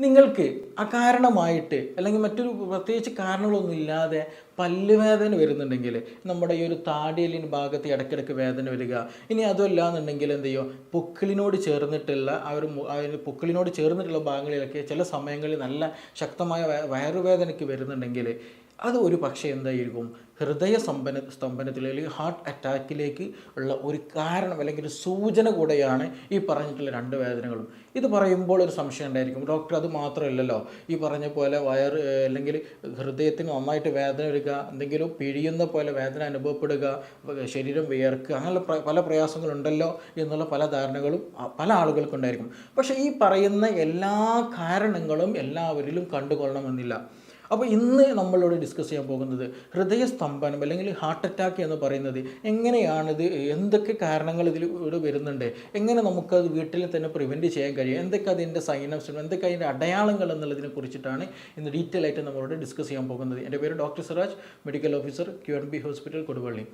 നിങ്ങൾക്ക് അകാരണമായിട്ട് അല്ലെങ്കിൽ മറ്റൊരു പ്രത്യേകിച്ച് കാരണങ്ങളൊന്നും ഇല്ലാതെ പല്ലുവേദന വരുന്നുണ്ടെങ്കിൽ നമ്മുടെ ഈ ഒരു താടിയലിന് ഭാഗത്ത് ഇടയ്ക്കിടയ്ക്ക് വേദന വരിക. ഇനി അതുമല്ല എന്നുണ്ടെങ്കിൽ എന്ത് ചെയ്യും? പൊക്കിളിനോട് ചേർന്നിട്ടുള്ള ആ ഒരു പൊക്കിളിനോട് ചേർന്നിട്ടുള്ള ഭാഗങ്ങളിലൊക്കെ ചില സമയങ്ങളിൽ നല്ല ശക്തമായ വയറുവേദനയ്ക്ക് വരുന്നുണ്ടെങ്കിൽ അത് ഒരു പക്ഷേ എന്തായിരിക്കും? ഹൃദയ സ്തംഭന സ്തംഭനത്തിൽ അല്ലെങ്കിൽ ഹാർട്ട് അറ്റാക്കിലേക്ക് ഉള്ള ഒരു കാരണം അല്ലെങ്കിൽ ഒരു സൂചന കൂടെയാണ് ഈ പറഞ്ഞിട്ടുള്ള രണ്ട് വേദനകളും. ഇത് പറയുമ്പോൾ ഒരു സംശയം ഉണ്ടായിരിക്കും. ഡോക്ടർ അത് മാത്രമല്ലല്ലോ. ഈ പറഞ്ഞ പോലെ വയർ അല്ലെങ്കിൽ ഹൃദയത്തിന് നന്നായിട്ട് വേദന വരിക എന്തെങ്കിലും പിഴിയുന്ന പോലെ വേദന അനുഭവപ്പെടുക ശരീരം വിയർക്കുക അങ്ങനെയുള്ള പല പ്രയാസങ്ങളുണ്ടല്ലോ എന്നുള്ള പല ധാരണകളും പല ആളുകൾക്കുണ്ടായിരിക്കും. പക്ഷേ ഈ പറയുന്ന എല്ലാ കാരണങ്ങളും എല്ലാവരിലും കണ്ടുകൊള്ളണമെന്നില്ല. അപ്പോൾ ഇന്ന് നമ്മളോട് ഡിസ്കസ് ചെയ്യാൻ പോകുന്നത് ഹൃദയസ്തംഭനം അല്ലെങ്കിൽ ഹാർട്ട് അറ്റാക്ക് എന്ന് പറയുന്നത് എങ്ങനെയാണിത് എന്തൊക്കെ കാരണങ്ങൾ ഇതിലൂടെ വരുന്നുണ്ട് എങ്ങനെ നമുക്കത് വീട്ടിൽ തന്നെ പ്രിവെന്റ് ചെയ്യാൻ കഴിയും എന്തൊക്കെ അതിന്റെ സൈനംസ് എന്തൊക്കെ അതിന്റെ അടയാളങ്ങൾ എന്നുള്ളതിനെ കുറിച്ചിട്ടാണ് ഇന്ന് ഡീറ്റെയിൽ ആയിട്ട് നമ്മളോട് ഡിസ്കസ് ചെയ്യാൻ പോകുന്നത്. എന്റെ പേര് doctor Siraj medical officer Q N B hospital Koduvally.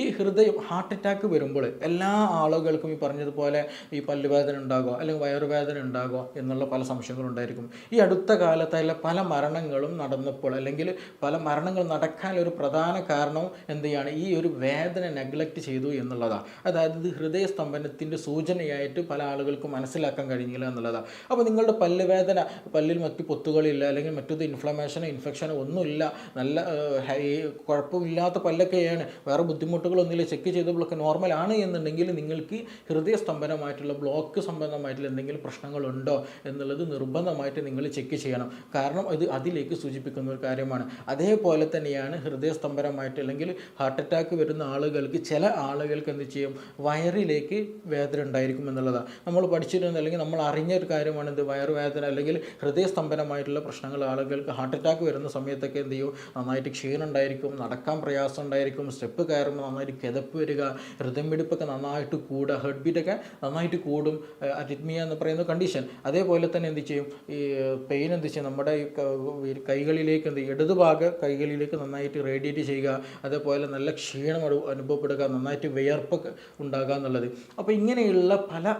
ഈ ഹൃദയം ഹാർട്ട് അറ്റാക്ക് വരുമ്പോൾ എല്ലാ ആളുകൾക്കും ഈ പറഞ്ഞതുപോലെ ഈ പല്ലുവേദന ഉണ്ടാകുമോ അല്ലെങ്കിൽ വയറുവേദന ഉണ്ടാകുമോ എന്നുള്ള പല സംശയങ്ങളുണ്ടായിരിക്കും ഈ അടുത്ത കാലത്തായുള്ള പല മരണങ്ങളും നടന്നപ്പോൾ അല്ലെങ്കിൽ പല മരണങ്ങൾ നടക്കാൻ ഒരു പ്രധാന കാരണവും എന്ത് ചെയ്യാണ്? ഈ ഒരു വേദന നെഗ്ലക്റ്റ് ചെയ്തു എന്നുള്ളതാണ് അതായത് ഇത് ഹൃദയസ്തംഭനത്തിന്റെ സൂചനയായിട്ട് പല ആളുകൾക്കും മനസ്സിലാക്കാൻ കഴിഞ്ഞില്ല എന്നുള്ളതാണ് അപ്പോൾ നിങ്ങളുടെ പല്ലുവേദന പല്ലിൽ മറ്റു പൊത്തുകളില്ല അല്ലെങ്കിൽ മറ്റൊരു ഇൻഫ്ലമേഷനോ ഇൻഫെക്ഷനോ ഒന്നുമില്ല. നല്ല കുഴപ്പമില്ലാത്ത പല്ലൊക്കെയാണ്. വേറെ ബുദ്ധിമുട്ടുകളൊന്നുമില്ല ചെക്ക് ചെയ്തപ്പോഴൊക്കെ ആണ് എന്നുണ്ടെങ്കിൽ നിങ്ങൾക്ക് ഹൃദയസ്തംഭനമായിട്ടുള്ള ബ്ലോക്ക് സംബന്ധമായിട്ടുള്ള എന്തെങ്കിലും പ്രശ്നങ്ങളുണ്ടോ എന്നുള്ളത് നിർബന്ധമായിട്ട് നിങ്ങൾ ചെക്ക് ചെയ്യണം. കാരണം ഇത് അതിലേക്ക് സൂചിപ്പിക്കുന്ന ഒരു കാര്യമാണ്. അതേപോലെ തന്നെയാണ് ഹൃദയസ്തംഭനമായിട്ട് അല്ലെങ്കിൽ ഹാർട്ട് അറ്റാക്ക് വരുന്ന ആളുകൾക്ക് ചില ആളുകൾക്ക് എന്ത് ചെയ്യും? വയറിലേക്ക് വേദന ഉണ്ടായിരിക്കും എന്നുള്ളതാണ്. നമ്മൾ പഠിച്ചിരുന്ന അല്ലെങ്കിൽ നമ്മൾ അറിഞ്ഞ ഒരു കാര്യമാണ് ഇത് വയറുവേദന അല്ലെങ്കിൽ ഹൃദയസ്തംഭനമായിട്ടുള്ള പ്രശ്നങ്ങൾ ആളുകൾക്ക് ഹാർട്ട് അറ്റാക്ക് വരുന്ന സമയത്തൊക്കെ എന്ത് ചെയ്യും? നന്നായിട്ട് ക്ഷീണം ഉണ്ടായിരിക്കും നടക്കാൻ പ്രയാസം ഉണ്ടായിരിക്കും സ്റ്റെപ്പ് കയറുമ്പോൾ നന്നായിട്ട് കിതപ്പ് വരിക ഹൃദയമിടിപ്പൊക്കെ നന്നായിട്ട് കൂടുക ഹെർട്ട് ബീറ്റൊക്കെ നന്നായിട്ട് കൂടും അരിത്മിയ എന്ന് പറയുന്ന കണ്ടീഷൻ അതേപോലെ തന്നെ എന്ത് ചെയ്യും? ഈ പെയിൻ എന്ത് ചെയ്യും? നമ്മുടെ കൈകളിലേക്ക് എന്ത് ഇടതുഭാഗ കൈകളിലേക്ക് നന്നായിട്ട് റേഡിയേറ്റ് ചെയ്യുക അതേപോലെ നല്ല ക്ഷീണം അനുഭവപ്പെടുക നന്നായിട്ട് വിയർപ്പൊക്കെ ഉണ്ടാകുക എന്നുള്ളത്. അപ്പോൾ ഇങ്ങനെയുള്ള പല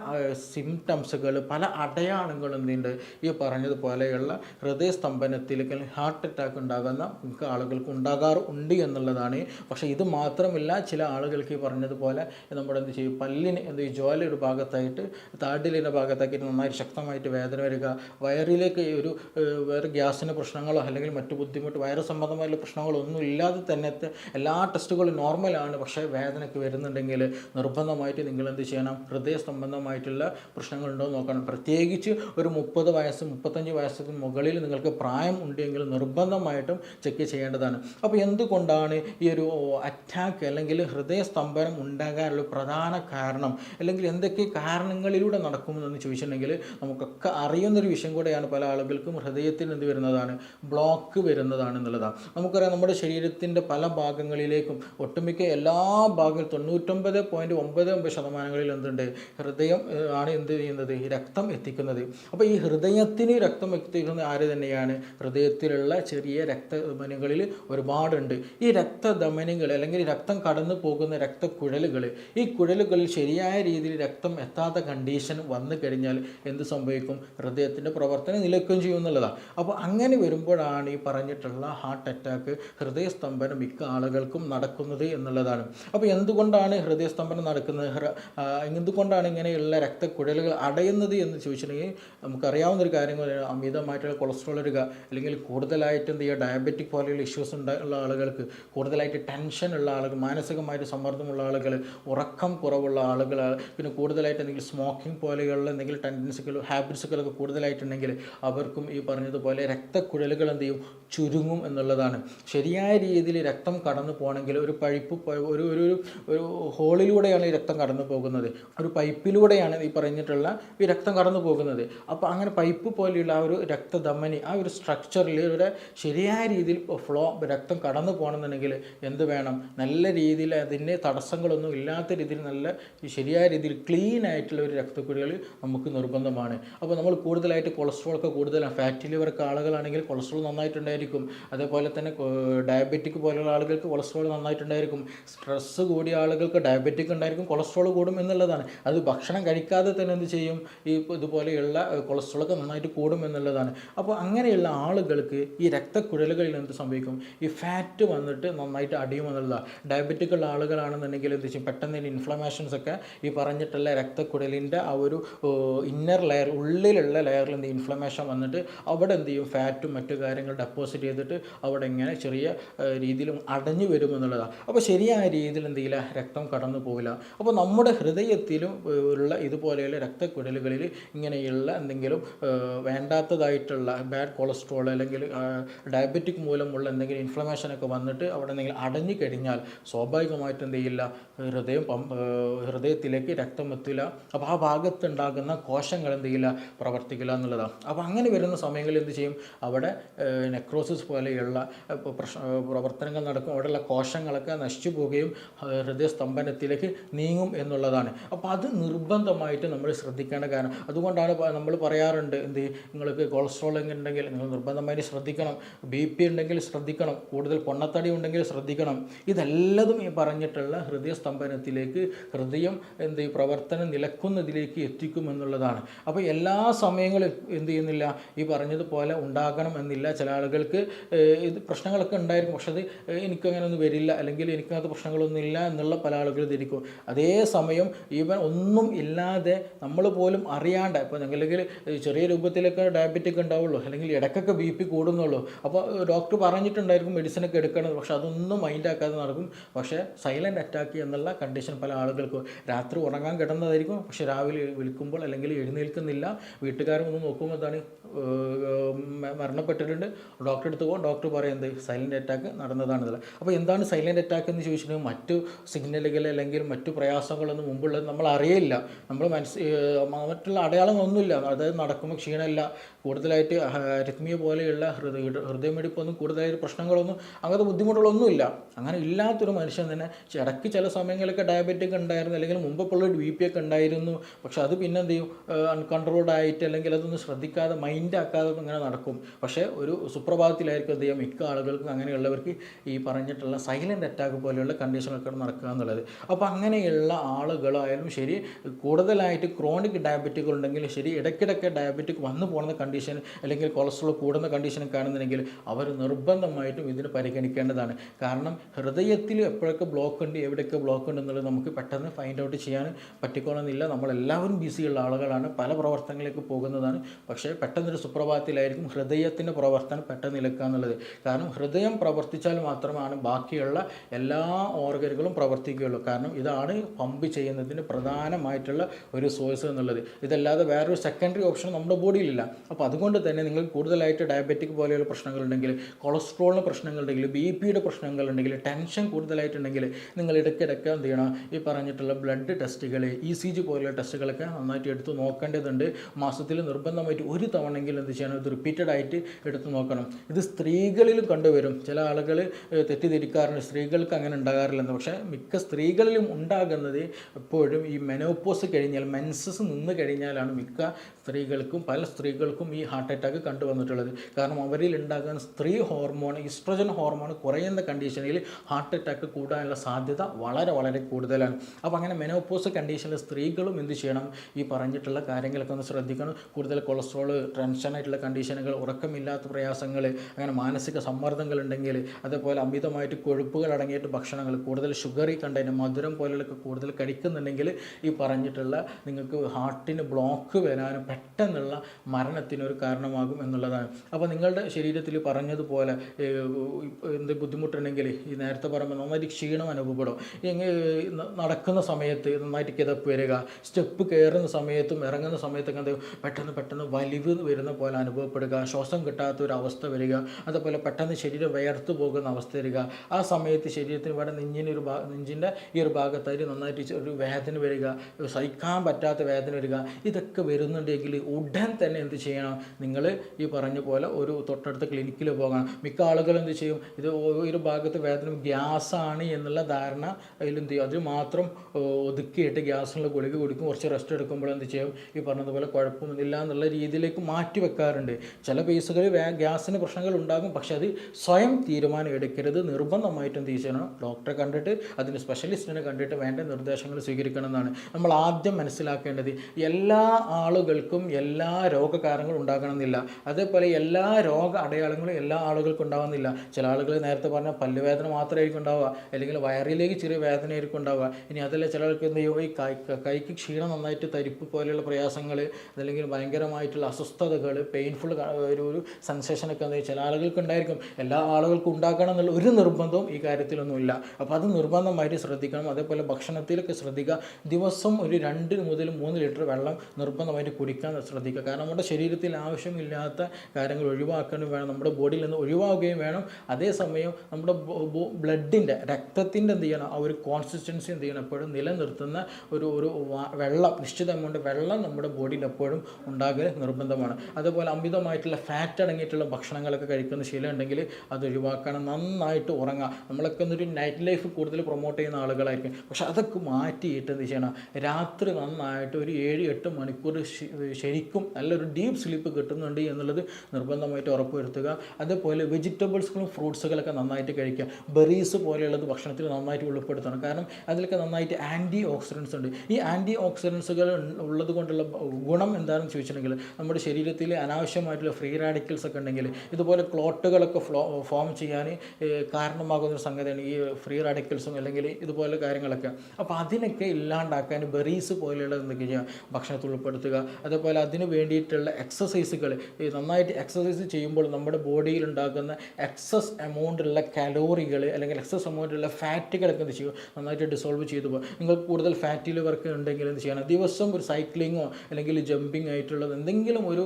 സിംറ്റംസുകൾ പല അടയാളങ്ങൾ എന്തുണ്ട് ഈ പറഞ്ഞതുപോലെയുള്ള ഹൃദയസ്തംഭനത്തിലേക്ക് ഹാർട്ട് അറ്റാക്ക് ഉണ്ടാകുന്ന മിക്ക ആളുകൾക്ക് ഉണ്ടാകാറുണ്ട് എന്നുള്ളതാണ്. പക്ഷേ ഇത് മാത്രമല്ല ചില ആളുകൾക്ക് ഈ പറഞ്ഞതുപോലെ നമ്മുടെ എന്ത് ചെയ്യും? പല്ലിന് എന്ത് ചെയ്യും? ജോലയുടെ ഭാഗത്തായിട്ട് താടിലിന്റെ ഭാഗത്തായിട്ട് നന്നായി ശക്തമായിട്ട് വേദന വരിക വയറിലേക്ക് ഒരു വേറെ ഗ്യാസിന് പ്രശ്നങ്ങളോ അല്ലെങ്കിൽ മറ്റു ബുദ്ധിമുട്ട് വയറ് സംബന്ധമായുള്ള പ്രശ്നങ്ങളോ ഒന്നും ഇല്ലാതെ തന്നെ എല്ലാ ടെസ്റ്റുകളും നോർമലാണ് പക്ഷേ വേദനയ്ക്ക് വരുന്നുണ്ടെങ്കിൽ നിർബന്ധമായിട്ട് നിങ്ങൾ എന്ത് ചെയ്യണം? ഹൃദയ സംബന്ധമായിട്ടുള്ള പ്രശ്നങ്ങളുണ്ടോ നോക്കണം. പ്രത്യേകിച്ച് ഒരു മുപ്പത് വയസ്സ് മുപ്പത്തഞ്ച് വയസ്സിന് മുകളിൽ നിങ്ങൾക്ക് പ്രായം ഉണ്ടെങ്കിൽ നിർബന്ധമായിട്ടും ചെക്ക് ചെയ്യേണ്ടതാണ്. അപ്പോൾ എന്തുകൊണ്ടാണ് ഈ ഒരു അറ്റാക്ക് അല്ലെങ്കിൽ ഹൃദയസ്തംഭനം ഉണ്ടാകാനുള്ള പ്രധാന കാരണം അല്ലെങ്കിൽ എന്തൊക്കെ കാരണങ്ങളിലൂടെ നടക്കുമെന്ന് ചോദിച്ചിട്ടുണ്ടെങ്കിൽ നമുക്കൊക്കെ അറിയുന്നൊരു വിഷയം കൂടെയാണ് പല ആളുകൾക്കും ഹൃദയത്തിന് എന്ത് വരുന്നതാണ്? ബ്ലോക്ക് വരുന്നതാണ് എന്നുള്ളതാണ് നമുക്കറിയാം നമ്മുടെ ശരീരത്തിന്റെ പല ഭാഗങ്ങളിലേക്കും ഒട്ടുമിക്ക എല്ലാ ഭാഗങ്ങളും തൊണ്ണൂറ്റൊമ്പത് പോയിന്റ് ഒമ്പത് ഒമ്പത് ശതമാനങ്ങളിൽ എന്തുണ്ട്? ഹൃദയം ആണ് എന്ത് ചെയ്യുന്നത്? രക്തം എത്തിക്കുന്നത്. അപ്പോൾ ഈ ഹൃദയത്തിന് രക്തം എത്തിക്കുന്ന ആര് തന്നെയാണ്? ഹൃദയത്തിലുള്ള ചെറിയ രക്തധമനികളിൽ ഒരുപാടുണ്ട്. ഈ രക്തധമനികൾ അല്ലെങ്കിൽ രക്തം കടന്നു പോകുന്ന രക്തക്കുഴലുകൾ ഈ കുഴലുകളിൽ ശരിയായ രീതിയിൽ രക്തം എത്താത്ത കണ്ടീഷൻ വന്നു കഴിഞ്ഞാൽ എന്ത് സംഭവിക്കും? ഹൃദയത്തിന്റെ പ്രവർത്തനം നിലയ്ക്കുകയും ചെയ്യും എന്നുള്ളതാണ്. അപ്പോൾ അങ്ങനെ വരുമ്പോഴാണ് ഈ പറഞ്ഞിട്ടുള്ള ഹാർട്ട് അറ്റാക്ക് ഹൃദയസ്തംഭനം മിക്ക ആളുകൾക്കും നടക്കുന്നത് എന്നുള്ളതാണ്. അപ്പോൾ എന്തുകൊണ്ടാണ് ഹൃദയസ്തംഭനം നടക്കുന്നത്? എന്തുകൊണ്ടാണ് ഇങ്ങനെയുള്ള രക്തക്കുഴലുകൾ അടയുന്നത് എന്ന് ചോദിച്ചിട്ടുണ്ടെങ്കിൽ നമുക്കറിയാവുന്ന ഒരു കാര്യം അമിതമായിട്ടുള്ള കൊളസ്ട്രോൾ വരിക അല്ലെങ്കിൽ കൂടുതലായിട്ട് എന്ത് ചെയ്യുക ഡയബറ്റിക് പോലെയുള്ള ഇഷ്യൂസ് ഉള്ള ആളുകൾക്ക് കൂടുതലായിട്ട് ടെൻഷൻ ഉള്ള ആളുകൾ മാനസികമായിട്ട് സമ്മർദ്ദമുള്ള ആളുകൾ ഉറക്കം കുറവുള്ള ആളുകൾ പിന്നെ കൂടുതലായിട്ട് എന്തെങ്കിലും സ്മോക്കിംഗ് പോലെയുള്ള എന്തെങ്കിലും ടെൻഡൻസികൾ ഹാബിറ്റ്സുകളൊക്കെ കൂടുതലായിട്ടുണ്ടെങ്കിൽ അവർക്കും ഈ പറഞ്ഞതുപോലെ രക്തക്കുഴലുകൾ എന്ത് ചെയ്യും? ചുരുങ്ങും എന്നുള്ളതാണ്. ശരിയായ രീതിയിൽ രക്തം കടന്നു പോകണമെങ്കിൽ ഒരു പഴുപ്പ് ഒരു ഒരു ഒരു- ഹോളിലൂടെയാണ് ഈ രക്തം കടന്നു പോകുന്നത്. ഒരു പൈപ്പിലൂടെയാണ് ഈ പറഞ്ഞിട്ടുള്ള ഈ രക്തം കടന്നു പോകുന്നത്. അപ്പോൾ അങ്ങനെ പൈപ്പ് പോലെയുള്ള ആ ഒരു രക്തധമനി ആ ഒരു സ്ട്രക്ചറിൽ ഒരു ശരിയായ രീതിയിൽ ഫ്ലോ രക്തം കടന്നു പോകണമെന്നുണ്ടെങ്കിൽ എന്ത് വേണം? നല്ല രീതിയിൽ രീതിയിൽ അതിന് തടസ്സങ്ങളൊന്നും ഇല്ലാത്ത രീതിയിൽ നല്ല ശരിയായ രീതിയിൽ ക്ലീൻ ആയിട്ടുള്ള ഒരു രക്തക്കുഴികൾ നമുക്ക് നിർബന്ധമാണ്. അപ്പോൾ നമ്മൾ കൂടുതലായിട്ട് കൊളസ്ട്രോൾ ഒക്കെ കൂടുതലാണ്. ഫാറ്റി ലിവർ ഒക്കെ ആളുകളാണെങ്കിൽ കൊളസ്ട്രോൾ നന്നായിട്ടുണ്ടായിരിക്കും. അതേപോലെ തന്നെ ഡയബറ്റിക് പോലെയുള്ള ആളുകൾക്ക് കൊളസ്ട്രോൾ നന്നായിട്ടുണ്ടായിരിക്കും. സ്ട്രെസ്സ് കൂടിയ ആളുകൾക്ക് ഡയബറ്റിക് ഉണ്ടായിരിക്കും കൊളസ്ട്രോൾ കൂടും എന്നുള്ളതാണ്. അത് ഭക്ഷണം കഴിക്കാതെ തന്നെ എന്ത് ചെയ്യും? ഈ ഇതുപോലെയുള്ള കൊളസ്ട്രോളൊക്കെ നന്നായിട്ട് കൂടും എന്നുള്ളതാണ്. അപ്പോൾ അങ്ങനെയുള്ള ആളുകൾക്ക് ഈ രക്തക്കുഴലുകളിൽ എന്ത് സംഭവിക്കും? ഈ ഫാറ്റ് വന്നിട്ട് നന്നായിട്ട് അടിയും എന്നുള്ളതാണ് ഡയബറ്റിക് ഉള്ള ആളുകളാണെന്നുണ്ടെങ്കിൽ എന്ത് ചെയ്യും പെട്ടെന്ന് ഇൻഫ്ലമേഷൻസ് ഒക്കെ ഈ പറഞ്ഞിട്ടുള്ള രക്തക്കുടലിന്റെ ആ ഒരു ഇന്നർ ലെയർ ഉള്ളിലുള്ള ലെയറിൽ എന്ത് ഇൻഫ്ലമേഷൻ വന്നിട്ട് അവിടെ എന്ത് ചെയ്യും? ഫാറ്റും മറ്റു കാര്യങ്ങൾ ഡെപ്പോസിറ്റ് ചെയ്തിട്ട് അവിടെ ഇങ്ങനെ ചെറിയ രീതിയിലും അടഞ്ഞു വരുമെന്നുള്ളതാണ് അപ്പോൾ ശരിയായ രീതിയിൽ എന്ത് ചെയ്യില്ല? രക്തം കടന്നു പോകില്ല അപ്പോൾ നമ്മുടെ ഹൃദയത്തിലും ഉള്ള ഇതുപോലെയുള്ള രക്തക്കുടലുകളിൽ ഇങ്ങനെയുള്ള എന്തെങ്കിലും വേണ്ടാത്തതായിട്ടുള്ള ബാഡ് കൊളസ്ട്രോൾ അല്ലെങ്കിൽ ഡയബറ്റിക് മൂലമുള്ള എന്തെങ്കിലും ഇൻഫ്ലമേഷൻ ഒക്കെ വന്നിട്ട് അവിടെ എന്തെങ്കിലും അടഞ്ഞു കഴിഞ്ഞാൽ സ്വാഭാവികമായിട്ടും എന്ത് ചെയ്യില്ല ഹൃദയം ഹൃദയത്തിലേക്ക് രക്തം എത്തില്ല. അപ്പോൾ ആ ഭാഗത്തുണ്ടാകുന്ന കോശങ്ങൾ എന്ത് ചെയ്യില്ല പ്രവർത്തിക്കില്ല എന്നുള്ളതാണ് അപ്പോൾ അങ്ങനെ വരുന്ന സമയങ്ങളിൽ എന്ത് ചെയ്യും? അവിടെ നെക്രോസിസ് പോലെയുള്ള പ്രശ്ന പ്രവർത്തനങ്ങൾ നടക്കും. അവിടെയുള്ള കോശങ്ങളൊക്കെ നശിച്ചു പോവുകയും ഹൃദയ ഹൃദയസ്തംഭനത്തിലേക്ക് നീങ്ങും എന്നുള്ളതാണ്. അപ്പോൾ അത് നിർബന്ധമായിട്ട് നമ്മൾ ശ്രദ്ധിക്കേണ്ട കാരണം. അതുകൊണ്ടാണ് നമ്മൾ പറയാറുണ്ട് എന്ത് നിങ്ങൾക്ക് കൊളസ്ട്രോൾ ഉണ്ടെങ്കിൽ നിങ്ങൾ നിർബന്ധമായിട്ട് ശ്രദ്ധിക്കണം. ബി പി ഉണ്ടെങ്കിൽ ശ്രദ്ധിക്കണം. കൂടുതൽ പൊണ്ണത്തടി ഉണ്ടെങ്കിൽ ശ്രദ്ധിക്കണം. ഇതെല്ലതും ഈ പറഞ്ഞിട്ടുള്ള ഹൃദയസ്തംഭനത്തിലേക്ക് ഹൃദയം എന്ത് പ്രവർത്തനം നിലക്കുന്നതിലേക്ക് എത്തിക്കുമെന്നുള്ളതാണ് അപ്പോൾ എല്ലാ സമയങ്ങളും എന്ത് ചെയ്യുന്നില്ല? ഈ പറഞ്ഞതുപോലെ ഉണ്ടാകണം എന്നില്ല. ചില ആളുകൾക്ക് ഇത് പ്രശ്നങ്ങളൊക്കെ ഉണ്ടായിരിക്കും. പക്ഷെ അത് ഏഹ്, എനിക്കങ്ങനെ ഒന്നും വരില്ല. അല്ലെങ്കിൽ എനിക്കത് പ്രശ്നങ്ങളൊന്നും ഇല്ല എന്നുള്ള പല ആളുകൾ ധരിക്കും അതേ സമയം ഈവൻ ഒന്നും ഇല്ലാതെ നമ്മൾ പോലും അറിയാണ്ട് ഇപ്പോൾ അല്ലെങ്കിൽ ചെറിയ രൂപത്തിലൊക്കെ ഡയബറ്റിക് ഉണ്ടാവുള്ളൂ. അല്ലെങ്കിൽ ഇടയ്ക്കൊക്കെ ബി പി കൂടുന്നുള്ളൂ. അപ്പോൾ ഡോക്ടർ പറഞ്ഞിട്ടുണ്ടായിരിക്കും മെഡിസിനൊക്കെ എടുക്കണം പക്ഷെ അതൊന്നും മൈൻഡാക്കാതെ നടക്കും. പക്ഷേ സൈലന്റ് അറ്റാക്ക് എന്നുള്ള കണ്ടീഷൻ പല ആളുകൾക്കും രാത്രി ഉറങ്ങാൻ കിടന്നതായിരിക്കും. പക്ഷേ രാവിലെ വിളിക്കുമ്പോൾ അല്ലെങ്കിൽ എഴുന്നേൽക്കുന്നില്ല. വീട്ടുകാരും ഒന്ന് നോക്കുമ്പോൾ എന്താണ് മരണപ്പെട്ടിട്ടുണ്ട്. ഡോക്ടറെ അടുത്ത് പോകും ഡോക്ടർ പറയുന്നത് സൈലന്റ് അറ്റാക്ക് നടന്നതാണെന്നുള്ളത് അപ്പോൾ എന്താണ് സൈലന്റ് അറ്റാക്ക് എന്ന് ചോദിച്ചിട്ടുണ്ടെങ്കിൽ മറ്റു സിഗ്നലുകൾ അല്ലെങ്കിൽ മറ്റു പ്രയാസങ്ങളൊന്നും മുമ്പുള്ളത് നമ്മൾ അറിയില്ല നമ്മൾ മനസ്സ് മറ്റുള്ള അടയാളങ്ങളൊന്നുമില്ല അതായത് നടക്കുമ്പോൾ ക്ഷീണമില്ല. കൂടുതലായിട്ട് അരിത്മിയ പോലെയുള്ള ഹൃദയ ഹൃദയമിടിപ്പൊന്നും കൂടുതലായിട്ട് പ്രശ്നങ്ങളൊന്നും അങ്ങനത്തെ ബുദ്ധിമുട്ടുകളൊന്നുമില്ല. അങ്ങനെ ഇല്ലാത്തൊരു മനുഷ്യൻ തന്നെ. ചെ- ഇടയ്ക്ക് ചില സമയങ്ങളിലൊക്കെ ഡയബറ്റിക് ഉണ്ടായിരുന്നു. അല്ലെങ്കിൽ മുമ്പൊക്കെയുള്ള ബി പി ഒക്കെ ഉണ്ടായിരുന്നു. പക്ഷെ അത് പിന്നെ എന്ത് ചെയ്യും? അൺകൺട്രോൾഡ് ആയിട്ട് അല്ലെങ്കിൽ അതൊന്നും ശ്രദ്ധിക്കാതെ മൈൻഡ് ആക്കാതെ ഇങ്ങനെ നടക്കും. പക്ഷേ ഒരു സുപ്രഭാതത്തിലായിരിക്കും എന്ത് ചെയ്യാം മിക്ക ആളുകൾക്കും അങ്ങനെയുള്ളവർക്ക് ഈ പറഞ്ഞിട്ടുള്ള സൈലന്റ് അറ്റാക്ക് പോലെയുള്ള കണ്ടീഷനൊക്കെ നടക്കുക എന്നുള്ളത്. അപ്പോൾ അങ്ങനെയുള്ള ആളുകളായാലും ശരി കൂടുതലായിട്ട് ക്രോണിക് ഡയബറ്റിക് ഉണ്ടെങ്കിൽ ശരി ഇടയ്ക്കിടയ്ക്ക് ഡയബറ്റിക് വന്നു പോകുന്ന കണ്ടീഷൻ അല്ലെങ്കിൽ കൊളസ്ട്രോൾ കൂടുന്ന കണ്ടീഷൻ കാണുന്നുണ്ടെങ്കിൽ അവർ നിർബന്ധമായിട്ടും ഇതിന് പരിഗണിക്കേണ്ടതാണ്. കാരണം ഹൃദയത്തിൽ എപ്പോഴൊക്കെ ബ്ലോക്ക് ഉണ്ട് എവിടെയൊക്കെ ബ്ലോക്ക് ഉണ്ട് എന്നുള്ളത് നമുക്ക് പെട്ടെന്ന് ഫൈൻഡ് ഔട്ട് ചെയ്യാൻ പറ്റിക്കോണമെന്നില്ല നമ്മളെല്ലാവരും ബിസിയുള്ള ആളുകളാണ്. പല പ്രവർത്തനങ്ങളിലേക്ക് പോകുന്നതാണ്. പക്ഷേ പെട്ടെന്നൊരു സുപ്രഭാതത്തിലായിരിക്കും ഹൃദയത്തിന്റെ പ്രവർത്തനം പെട്ടെന്ന് നിൽക്കുക എന്നുള്ളത്. കാരണം ഹൃദയം പ്രവർത്തിച്ചാൽ മാത്രമാണ് ബാക്കിയുള്ള എല്ലാ ഓർഗനുകളും പ്രവർത്തിക്കുകയുള്ളൂ. കാരണം ഇതാണ് പമ്പ് ചെയ്യുന്നതിന് പ്രധാനമായിട്ടുള്ള ഒരു സോഴ്സ് എന്നുള്ളത്. ഇതല്ലാതെ വേറൊരു സെക്കൻഡറി ഓപ്ഷൻ നമ്മുടെ ബോഡിയിലില്ല അപ്പോൾ അതുകൊണ്ട് തന്നെ നിങ്ങൾ കൂടുതലായിട്ട് ഡയബറ്റിക് പോലെയുള്ള പ്രശ്നങ്ങളുണ്ടെങ്കിൽ കൊളസ്ട്രോളിന് പ്രശ്നങ്ങളുണ്ടെങ്കിൽ ബി പിയുടെ പ്രശ്നങ്ങളുണ്ടെങ്കിൽ ടെൻഷൻ കൂടുതലായിട്ടുണ്ടെങ്കിൽ നിങ്ങൾ ഇടയ്ക്കിടയ്ക്ക് എന്ത് ചെയ്യണം? ഈ പറഞ്ഞിട്ടുള്ള ബ്ലഡ് ടെസ്റ്റുകൾ ഇ സി ജി പോലെയുള്ള ടെസ്റ്റുകളൊക്കെ നന്നായിട്ട് എടുത്ത് നോക്കേണ്ടതുണ്ട്. മാസത്തിൽ നിർബന്ധമായിട്ട് ഒരു തവണയെങ്കിലും എന്ത് ചെയ്യണം? ഇത് റിപ്പീറ്റഡ് ആയിട്ട് എടുത്ത് നോക്കണം. ഇത് സ്ത്രീകളിലും കണ്ടുവരും. ചില ആളുകൾ തെറ്റിദ്ധരിക്കാറുണ്ട്. സ്ത്രീകൾക്ക് അങ്ങനെ ഉണ്ടാകാറില്ലെന്ന്. പക്ഷേ മിക്ക സ്ത്രീകളിലും ഉണ്ടാകുന്നത് എപ്പോഴും ഈ മെനോപ്പോസ് കഴിഞ്ഞാൽ മെൻസസ് നിന്ന് കഴിഞ്ഞാലാണ് മിക്ക സ്ത്രീകൾക്കും പല സ്ത്രീകൾക്കും ഈ ഹാർട്ട് അറ്റാക്ക് കണ്ടുവന്നിട്ടുള്ളത്. കാരണം അവരിൽ ഉണ്ടാകുന്ന സ്ത്രീ ഹോർമോൺ ഈസ്ട്രജൻ ഹോർമോൺ കുറയുന്ന കണ്ടീഷനിൽ ഹാർട്ട് അറ്റാക്ക് കൂടാനുള്ള സാധ്യത വളരെ വളരെ കൂടുതലാണ്. അപ്പോൾ അങ്ങനെ മെനോപ്പോസ് കണ്ടീഷനിൽ സ്ത്രീകളും എന്ത് ചെയ്യണം? ഈ പറഞ്ഞിട്ടുള്ള കാര്യങ്ങളൊക്കെ ഒന്ന് ശ്രദ്ധിക്കണം. കൂടുതൽ കൊളസ്ട്രോൾ ടെൻഷനായിട്ടുള്ള കണ്ടീഷനുകൾ ഉറക്കമില്ലാത്ത പ്രയാസങ്ങൾ അങ്ങനെ മാനസിക സമ്മർദ്ദങ്ങൾ ഉണ്ടെങ്കിൽ അതേപോലെ അമിതമായിട്ട് കൊഴുപ്പുകൾ അടങ്ങിയിട്ട് ഭക്ഷണങ്ങൾ കൂടുതൽ ഷുഗറി കണ്ടതിന് മധുരം പോലെയൊക്കെ കൂടുതൽ കഴിക്കുന്നുണ്ടെങ്കിൽ ഈ പറഞ്ഞിട്ടുള്ള നിങ്ങൾക്ക് ഹാർട്ടിന് ബ്ലോക്ക് വരാനും പെട്ടെന്നുള്ള മരണത്തിനൊരു കാരണമാകും എന്നുള്ളതാണ്. അപ്പോൾ നിങ്ങളുടെ ശരീരത്തിൽ പറഞ്ഞതുപോലെ എന്ത് ബുദ്ധിമുട്ടുണ്ടെങ്കിൽ ഈ നേരത്തെ പറയുമ്പോൾ നന്നായിട്ട് ക്ഷീണം അനുഭവപ്പെടും. ഇങ്ങനെ നടക്കുന്ന സമയത്ത് നന്നായിട്ട് കിതപ്പ് വരിക സ്റ്റെപ്പ് കയറുന്ന സമയത്തും ഇറങ്ങുന്ന സമയത്തൊക്കെ എന്ത് പെട്ടെന്ന് പെട്ടെന്ന് വലിവ് വരുന്ന പോലെ അനുഭവപ്പെടുക ശ്വാസം കിട്ടാത്ത ഒരു അവസ്ഥ വരിക അതുപോലെ പെട്ടെന്ന് ശരീരം വയർത്ത് പോകുന്ന അവസ്ഥ വരിക. ആ സമയത്ത് ശരീരത്തിന് ഇവിടെ നെഞ്ചിന്റെ ഒരു ഭാ നെഞ്ചിന്റെ ഈ ഒരു ഭാഗത്തായിട്ട് നന്നായിട്ട് ഒരു വേദന വരിക സഹിക്കാൻ പറ്റാത്ത വേദന വരിക ഇതൊക്കെ വരുന്നുണ്ടെങ്കിൽ ഉടൻ തന്നെ എന്ത് ചെയ്യണം? നിങ്ങൾ ഈ പറഞ്ഞ പോലെ ഒരു തൊട്ടടുത്ത ക്ലിനിക്കിൽ പോകണം. മിക്ക ആളുകൾ എന്ത് ചെയ്യും? ഇത് ഒരു ഭാഗത്ത് വേദന ഗ്യാസാണ് എന്നുള്ള ധാരണ അതിലെന്ത് ചെയ്യും അത് മാത്രം ഒതുക്കിയിട്ട് ഗ്യാസിനുള്ള ഗുളിക കുടിക്കും കുറച്ച് റെസ്റ്റ് എടുക്കുമ്പോൾ എന്ത് ചെയ്യും? ഈ പറഞ്ഞതുപോലെ കുഴപ്പമൊന്നുമില്ല എന്നുള്ള രീതിയിലേക്ക് മാറ്റി വെക്കാറുണ്ട്. ചില കേസുകളിൽ ഗ്യാസിന് പ്രശ്നങ്ങൾ ഉണ്ടാകും പക്ഷേ അത് സ്വയം തീരുമാനം എടുക്കരുത്. നിർബന്ധമായിട്ടും എന്ത് ചെയ്യണം? ഡോക്ടറെ കണ്ടിട്ട് അതിന് സ്പെഷ്യലിസ്റ്റിനെ കണ്ടിട്ട് വേണ്ട നിർദ്ദേശങ്ങൾ സ്വീകരിക്കണം എന്നാണ്. നമ്മൾ ആദ്യം മനസ്സിലാക്കേണ്ടത് എല്ലാ ആളുകൾക്കും എല്ലാ രോഗകാരണങ്ങളും ഉണ്ടാകണമെന്നില്ല. അതേപോലെ എല്ലാ രോഗ അടയാളങ്ങളും എല്ലാ ആളുകൾക്കും ഉണ്ടാകുന്നില്ല. ചില ആളുകൾ നേരത്തെ പറഞ്ഞ പല്ലുവേദന മാത്രമായിരിക്കും ഉണ്ടാവുക. അല്ലെങ്കിൽ വയറിലേക്ക് ചെറിയ വേദനയായിരിക്കും ഉണ്ടാവുക. ഇനി അതല്ല ചിലർക്ക് എന്ത് ചെയ്യും? ഈ കൈക്ക് ക്ഷീണം നന്നായിട്ട് തരിപ്പ് പോലെയുള്ള പ്രയാസങ്ങൾ അതല്ലെങ്കിൽ ഭയങ്കരമായിട്ടുള്ള അസ്വസ്ഥതകൾ പെയിൻഫുൾ ഒരു ഒരു സെൻസേഷനൊക്കെ എന്താ ചില ആളുകൾക്ക് ഉണ്ടായിരിക്കും. എല്ലാ ആളുകൾക്കും ഉണ്ടാക്കണം എന്നുള്ള ഒരു നിർബന്ധവും ഈ കാര്യത്തിലൊന്നുമില്ല. അപ്പോൾ അത് നിർബന്ധമായിട്ട് ശ്രദ്ധിക്കണം. അതേപോലെ ഭക്ഷണത്തിലൊക്കെ ശ്രദ്ധിക്കുക. ദിവസം ഒരു രണ്ട് മുതൽ മൂന്ന് ലിറ്റർ വെള്ളം നിർബന്ധമായിട്ട് കുടിക്കാൻ ശ്രദ്ധിക്കുക. കാരണം നമ്മുടെ ശരീരത്തിൽ ആവശ്യമില്ലാത്ത കാര്യങ്ങൾ ഒഴിവാക്കാനും വേണം. നമ്മുടെ ബോഡിയിൽ നിന്ന് ഒഴിവാക്കുകയും വേണം. അതേസമയം നമ്മുടെ ബ്ലഡിന്റെ രക്തത്തിന്റെ എന്ത് ചെയ്യണം ആ ഒരു കോൺസിസ്റ്റൻസി എന്ത് ചെയ്യണം എപ്പോഴും നിലനിർത്തുന്ന ഒരു ഒരു വെള്ളം നിശ്ചിത എമൗണ്ട് വെള്ളം നമ്മുടെ ബോഡിയിൽ എപ്പോഴും ഉണ്ടാകൽ നിർബന്ധമാണ്. അതുപോലെ അമിതമായിട്ടുള്ള ഫാറ്റ് അടങ്ങിയിട്ടുള്ള ഭക്ഷണങ്ങളൊക്കെ കഴിക്കുന്ന ശീലം ഉണ്ടെങ്കിൽ അത് ഒഴിവാക്കണം. നന്നായിട്ട് ഉറങ്ങുക നമ്മളൊക്കെ ഒരു നൈറ്റ് ലൈഫ് കൂടുതൽ പ്രൊമോട്ട് ചെയ്യുന്ന ആളുകളായിരിക്കും. പക്ഷെ അതൊക്കെ മാറ്റിയിട്ട് എന്ത് ചെയ്യണം? രാത്രി നന്നായിട്ട് ഒരു ഏഴ് എട്ട് മണിക്കൂർ ശരിക്കും നല്ലൊരു ഡീപ്പ് സ്ലീപ്പ് കിട്ടുന്നുണ്ട് എന്നുള്ളത് നിർബന്ധമായിട്ട് ഉറപ്പുവരുത്തുക. അതുപോലെ വെജിറ്റബിൾസുകളും ഫ്രൂട്ട്സുകളൊക്കെ നന്നായിട്ട് കഴിക്കുക. ബെറീസ് പോലെയുള്ളത് ഭക്ഷണത്തിൽ നന്നായിട്ട് ഉൾപ്പെടുത്തണം കാരണം അതിലൊക്കെ നന്നായിട്ട് ആന്റി ഓക്സിഡൻസ് ഉണ്ട്. ഈ ആന്റി ഓക്സിഡൻസുകൾ ഉള്ളത് കൊണ്ടുള്ള ഗുണം എന്താണെന്ന് ചോദിച്ചിട്ടുണ്ടെങ്കിൽ നമ്മുടെ ശരീരത്തിൽ അനാവശ്യമായിട്ടുള്ള ഫ്രീ റാഡിക്കൽസ് ഒക്കെ ഉണ്ടെങ്കിൽ ഇതുപോലെ ക്ലോട്ടുകളൊക്കെ ഫ്ലോ ഫോം ചെയ്യാൻ കാരണമാകുന്ന ഒരു സംഗതിയാണ് ഈ ഫ്രീ റാഡിക്കൽസും അല്ലെങ്കിൽ ഇതുപോലെ കാര്യങ്ങളൊക്കെ. അപ്പോൾ അതിനൊക്കെ ഇല്ലാണ്ടാക്കാൻ ബെറീസ് പോലെയുള്ള എന്തൊക്കെ ചെയ്യുക ഭക്ഷണത്തിൽ ഉൾപ്പെടുത്തുക. അതേപോലെ അതിന് വേണ്ടിയിട്ടുള്ള എക്സസൈസുകൾ നന്നായിട്ട് എക്സസൈസ് ചെയ്യുമ്പോൾ നമ്മുടെ ബോഡിയിൽ ഉണ്ടാകുന്ന എക്സസ് എമൗണ്ടുള്ള കലോറികൾ അല്ലെങ്കിൽ എക്സസ് എമൗണ്ടുള്ള ഫാറ്റുകളൊക്കെ എന്ത് ചെയ്യും? നന്നായിട്ട് ഡിസോൾവ് ചെയ്തു പോകും നിങ്ങൾക്ക് കൂടുതൽ ഫാറ്റി ലിവർക്ക് ഉണ്ടെങ്കിൽ എന്ത് ചെയ്യണം? ദിവസം ഒരു സൈക്ലിങ്ങോ അല്ലെങ്കിൽ ജമ്പിങ് ആയിട്ടുള്ളത് എന്തെങ്കിലും ഒരു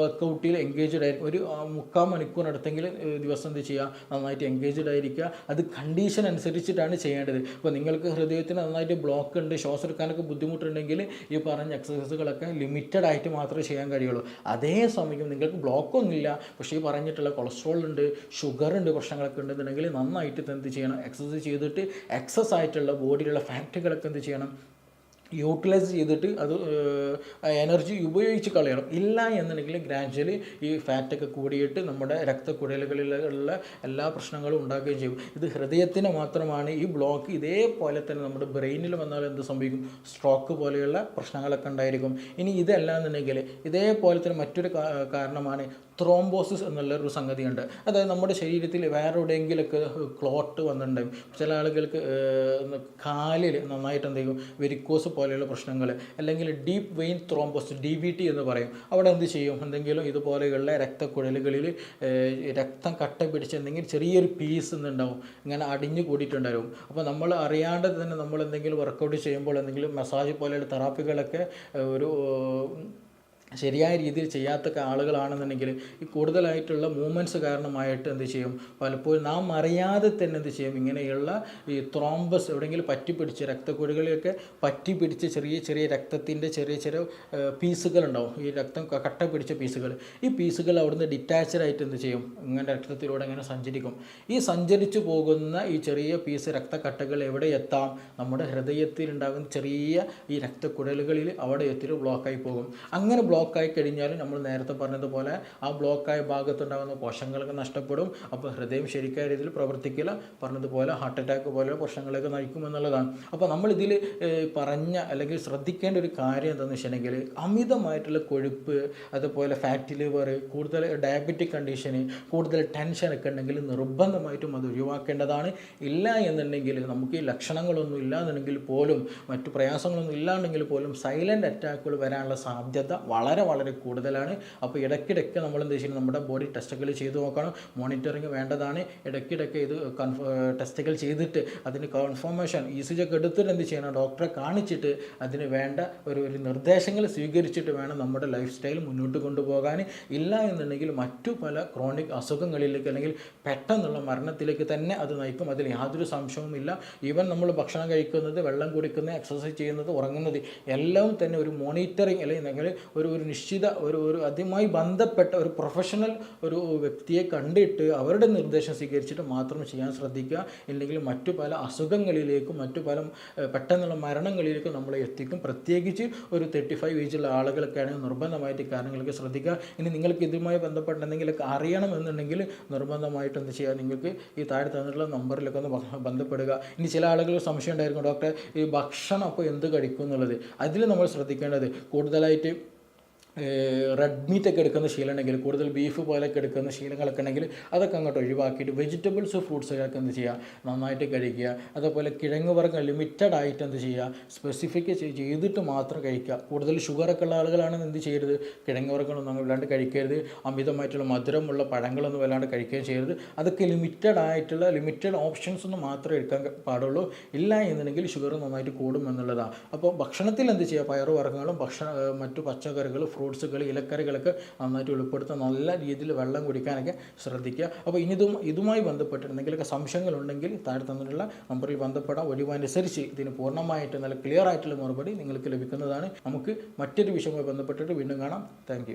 വർക്കൗട്ടിൽ എൻഗേജ്ഡ് ആയിരിക്കും ഒരു മുക്കാൽ മണിക്കൂറിനടുത്തെങ്കിലും ദിവസം എന്ത് ചെയ്യുക? നന്നായിട്ട് എൻഗേജ്ഡ് ആയിരിക്കുക. അത് കണ്ടീഷൻ അനുസരിച്ചിട്ടാണ് ചെയ്യേണ്ടത്. ഇപ്പോൾ നിങ്ങൾക്ക് ഹൃദയത്തിന് നന്നായിട്ട് ബ്ലോക്ക് ഉണ്ട് ശ്വാസം എടുക്കാനൊക്കെ ബുദ്ധിമുട്ടുണ്ടെങ്കിൽ ഈ പറഞ്ഞ എക്സസൈസുകളൊക്കെ ലിമിറ്റഡ് ആയിട്ട് മാത്രമേ ചെയ്യാൻ കഴിയുള്ളൂ. അതേ സമയം നിങ്ങൾക്ക് ബ്ലോക്കൊന്നുമില്ല പക്ഷേ ഈ പറഞ്ഞിട്ടുള്ള കൊളസ്ട്രോൾ ഉണ്ട് ഷുഗർ ഉണ്ട് പ്രശ്നങ്ങളൊക്കെ ഉണ്ടെന്നുണ്ടെങ്കിൽ നന്നായിട്ട് എന്ത് ചെയ്യണം? എക്സസൈസ് ചെയ്തിട്ട് എക്സസ് ആയിട്ടുള്ള ബോഡിയിലുള്ള ഫാറ്റുകളൊക്കെ എന്ത് ചെയ്യണം? യൂട്ടിലൈസ് ചെയ്തിട്ട് അത് എനർജി ഉപയോഗിച്ച് കളയണം. ഇല്ല എന്നുണ്ടെങ്കിൽ ഗ്രാജ്വലി ഈ ഫാറ്റൊക്കെ കൂടിയിട്ട് നമ്മുടെ രക്തക്കുഴലുകളിലുള്ള എല്ലാ പ്രശ്നങ്ങളും ഉണ്ടാക്കുകയും ചെയ്യും. ഇത് ഹൃദയത്തിന് മാത്രമാണ് ഈ ബ്ലോക്ക് ഇതേപോലെ തന്നെ നമ്മുടെ ബ്രെയിനിൽ വന്നാൽ എന്ത് സംഭവിക്കും? സ്ട്രോക്ക് പോലെയുള്ള പ്രശ്നങ്ങളൊക്കെ ഉണ്ടായിരിക്കും. ഇനി ഇതല്ല എന്നുണ്ടെങ്കിൽ ഇതേപോലെ തന്നെ മറ്റൊരു കാരണമാണ് ത്രോംബോസിസ് എന്നുള്ള ഒരു സംഗതിയുണ്ട്. അതായത് നമ്മുടെ ശരീരത്തിൽ വേറെ എവിടെയെങ്കിലൊക്കെ ക്ലോട്ട് വന്നിട്ടുണ്ടാകും ചില ആളുകൾക്ക് കാലിൽ നന്നായിട്ട് എന്ത് ചെയ്യും? വെരിക്കോസ് പോലെയുള്ള പ്രശ്നങ്ങൾ അല്ലെങ്കിൽ deep vein thrombosis D V T എന്ന് പറയും. അവിടെ എന്ത് ചെയ്യും? എന്തെങ്കിലും ഇതുപോലെയുള്ള രക്തക്കുഴലുകളിൽ രക്തം കട്ട പിടിച്ച് എന്തെങ്കിലും ചെറിയൊരു പീസ് എന്നുണ്ടാവും ഇങ്ങനെ അടിഞ്ഞു കൂടിയിട്ടുണ്ടാവും. അപ്പോൾ നമ്മൾ അറിയാണ്ട് തന്നെ നമ്മൾ എന്തെങ്കിലും വർക്കൗട്ട് ചെയ്യുമ്പോൾ എന്തെങ്കിലും മസാജ് പോലെയുള്ള തെറാപ്പികളൊക്കെ ഒരു ശരിയായ രീതിയിൽ ചെയ്യാത്ത ആളുകളാണെന്നുണ്ടെങ്കിൽ ഈ കൂടുതലായിട്ടുള്ള മൂവ്മെന്റ്സ് കാരണമായിട്ട് എന്ത് ചെയ്യും? പലപ്പോഴും നാം അറിയാതെ തന്നെ എന്ത് ചെയ്യും? ഇങ്ങനെയുള്ള ഈ ത്രോംബസ് എവിടെയെങ്കിലും പറ്റിപ്പിടിച്ച് പറ്റി പറ്റിപ്പിടിച്ച് ചെറിയ ചെറിയ രക്തത്തിന്റെ ചെറിയ ചെറിയ പീസുകൾ ഉണ്ടാവും ഈ രക്തം കട്ട പിടിച്ച പീസുകൾ. ഈ പീസുകൾ അവിടുന്ന് ഡിറ്റാച്ച്ഡ് ആയിട്ട് എന്ത് ചെയ്യും? ഇങ്ങനെ രക്തത്തിലൂടെ ഇങ്ങനെ സഞ്ചരിക്കും. ഈ സഞ്ചരിച്ചു പോകുന്ന ഈ ചെറിയ പീസ് രക്തക്കട്ടകൾ എവിടെ എത്താം? നമ്മുടെ ഹൃദയത്തിൽ ഉണ്ടാകുന്ന ചെറിയ ഈ രക്തക്കുഴലുകളിൽ അവിടെ എത്തിയിട്ട് ബ്ലോക്കായി പോകും. അങ്ങനെ ബ്ലോക്കായി കഴിഞ്ഞാൽ നമ്മൾ നേരത്തെ പറഞ്ഞതുപോലെ ആ ബ്ലോക്കായ ഭാഗത്തുണ്ടാകുന്ന കോശങ്ങളൊക്കെ നഷ്ടപ്പെടും. അപ്പോൾ ഹൃദയം ശരിക്കായ രീതിയിൽ പ്രവർത്തിക്കില്ല. പറഞ്ഞതുപോലെ ഹാർട്ട് അറ്റാക്ക് പോലെയുള്ള പ്രശ്നങ്ങളൊക്കെ നയിക്കുമെന്നുള്ളതാണ് അപ്പോൾ നമ്മൾ ഇതിൽ പറഞ്ഞ അല്ലെങ്കിൽ ശ്രദ്ധിക്കേണ്ട ഒരു കാര്യം എന്താണെന്ന് വെച്ചിട്ടുണ്ടെങ്കിൽ അമിതമായിട്ടുള്ള കൊഴുപ്പ് അതുപോലെ ഫാറ്റ് ലിവർ കൂടുതൽ ഡയബറ്റിക് കണ്ടീഷന് കൂടുതൽ ടെൻഷനൊക്കെ ഉണ്ടെങ്കിൽ നിർബന്ധമായിട്ടും അത് ഒഴിവാക്കേണ്ടതാണ്. ഇല്ല എന്നുണ്ടെങ്കിൽ നമുക്ക് ഈ ലക്ഷണങ്ങളൊന്നും ഇല്ലാന്നുണ്ടെങ്കിൽ പോലും മറ്റു പ്രയാസങ്ങളൊന്നും ഇല്ലാണ്ടെങ്കിൽ പോലും സൈലന്റ് അറ്റാക്കുകൾ വരാനുള്ള സാധ്യത വളരെ വളരെ കൂടുതലാണ്. അപ്പോൾ ഇടയ്ക്കിടയ്ക്ക് നമ്മൾ എന്താ ചെയ്യുന്നത് നമ്മുടെ ബോഡി ടെസ്റ്റുകൾ ചെയ്തു നോക്കണം. മോണിറ്ററിങ് വേണ്ടതാണ്. ഇടയ്ക്കിടയ്ക്ക് ഇത് കൺഫേ ടെസ്റ്റുകൾ ചെയ്തിട്ട് അതിന് കൺഫർമേഷൻ ഇ സി ജി ഒക്കെ എടുത്തിട്ട് എന്ത് ചെയ്യണം? ഡോക്ടറെ കാണിച്ചിട്ട് അതിന് വേണ്ട ഒരു ഒരു നിർദ്ദേശങ്ങൾ സ്വീകരിച്ചിട്ട് വേണം നമ്മുടെ ലൈഫ് സ്റ്റൈൽ മുന്നോട്ട് കൊണ്ടുപോകാൻ. ഇല്ല എന്നുണ്ടെങ്കിൽ മറ്റു പല ക്രോണിക് അസുഖങ്ങളിലേക്ക് അല്ലെങ്കിൽ പെട്ടെന്നുള്ള മരണത്തിലേക്ക് തന്നെ അത് നയിക്കും. അതിൽ യാതൊരു സംശയവുമില്ല ഈവൻ നമ്മൾ ഭക്ഷണം കഴിക്കുന്നത് വെള്ളം കുടിക്കുന്നത് എക്സസൈസ് ചെയ്യുന്നത് ഉറങ്ങുന്നത് എല്ലാം തന്നെ ഒരു മോണിറ്ററിങ് അല്ലെങ്കിൽ ഒരു ഒരു നിശ്ചിത ഒരു ഒരു അതുമായി ബന്ധപ്പെട്ട ഒരു പ്രൊഫഷണൽ ഒരു വ്യക്തിയെ കണ്ടിട്ട് അവരുടെ നിർദ്ദേശം സ്വീകരിച്ചിട്ട് മാത്രം ചെയ്യാൻ ശ്രദ്ധിക്കുക. ഇല്ലെങ്കിൽ മറ്റു പല അസുഖങ്ങളിലേക്കും മറ്റു പല പെട്ടെന്നുള്ള മരണങ്ങളിലേക്കും നമ്മളെ എത്തിക്കും. പ്രത്യേകിച്ച് ഒരു തേർട്ടി ഫൈവ് ഏജുള്ള ആളുകളൊക്കെ ആണെങ്കിൽ നിർബന്ധമായിട്ട് കാര്യങ്ങളൊക്കെ ശ്രദ്ധിക്കുക. ഇനി നിങ്ങൾക്ക് ഇതുമായി ബന്ധപ്പെട്ട എന്തെങ്കിലുമൊക്കെ അറിയണമെന്നുണ്ടെങ്കിൽ നിർബന്ധമായിട്ട് എന്ത് ചെയ്യുക? നിങ്ങൾക്ക് ഈ താഴെ തന്നിട്ടുള്ള നമ്പറിലൊക്കെ ഒന്ന് ബന്ധപ്പെടുക. ഇനി ചില ആളുകൾ സംശയം ഉണ്ടായിരിക്കും. ഡോക്ടറെ ഈ ഭക്ഷണം അപ്പോൾ എന്ത് കഴിക്കും എന്നുള്ളത് അതിൽ നമ്മൾ ശ്രദ്ധിക്കേണ്ടത് കൂടുതലായിട്ട് റെഡ് മീറ്റ് ഒക്കെ എടുക്കുന്ന ശീലമുണ്ടെങ്കിൽ കൂടുതൽ ബീഫ് പോലെയൊക്കെ എടുക്കുന്ന ശീലങ്ങളൊക്കെ ഉണ്ടെങ്കിൽ അതൊക്കെ അങ്ങോട്ട് ഒഴിവാക്കിയിട്ട് വെജിറ്റബിൾസ് ഫ്രൂട്ട്സുകളൊക്കെ എന്ത് ചെയ്യുക? നന്നായിട്ട് കഴിക്കുക. അതേപോലെ കിഴങ്ങ് വർഗം ലിമിറ്റഡ് ആയിട്ട് എന്ത് ചെയ്യുക? സ്പെസിഫിക് ചെയ്തിട്ട് മാത്രം കഴിക്കുക. കൂടുതൽ ഷുഗറൊക്കെ ഉള്ള ആളുകളാണ് എന്ത് ചെയ്യരുത്? കിഴങ്ങ് വർഗങ്ങളൊന്നും അങ്ങനെ വല്ലാണ്ട് കഴിക്കരുത്. അമിതമായിട്ടുള്ള മധുരമുള്ള പഴങ്ങളൊന്നും വല്ലാണ്ട് കഴിക്കുകയും ചെയ്യരുത്. അതൊക്കെ ലിമിറ്റഡ് ആയിട്ടുള്ള ലിമിറ്റഡ് ഓപ്ഷൻസ് ഒന്നും മാത്രമേ എടുക്കാൻ പാടുള്ളൂ. ഇല്ല എന്നുണ്ടെങ്കിൽ ഷുഗർ നന്നായിട്ട് കൂടും എന്നുള്ളതാണ് അപ്പോൾ ഭക്ഷണത്തിൽ എന്ത് ചെയ്യുക? പയറുവർഗങ്ങളും ഭക്ഷണ ഏഹ് മറ്റു പച്ചക്കറികൾ ഫ്രൂട്ട്സുകൾ ഇലക്കറികളൊക്കെ നന്നായിട്ട് ഉൾപ്പെടുത്തുക നല്ല രീതിയിൽ വെള്ളം കുടിക്കാനൊക്കെ ശ്രദ്ധിക്കുക. അപ്പോൾ ഇനി ഇതും ഇതുമായി ബന്ധപ്പെട്ട് എന്തെങ്കിലുമൊക്കെ സംശയങ്ങളുണ്ടെങ്കിൽ താഴെ തന്നിട്ടുള്ള നമ്പറിൽ ബന്ധപ്പെടാം. ഒഴിവനുസരിച്ച് ഇതിന് പൂർണമായിട്ട് നല്ല ക്ലിയർ ആയിട്ടുള്ള മറുപടി നിങ്ങൾക്ക് ലഭിക്കുന്നതാണ്. നമുക്ക് മറ്റൊരു വിഷയവുമായി ബന്ധപ്പെട്ടിട്ട് വീണ്ടും കാണാം. താങ്ക്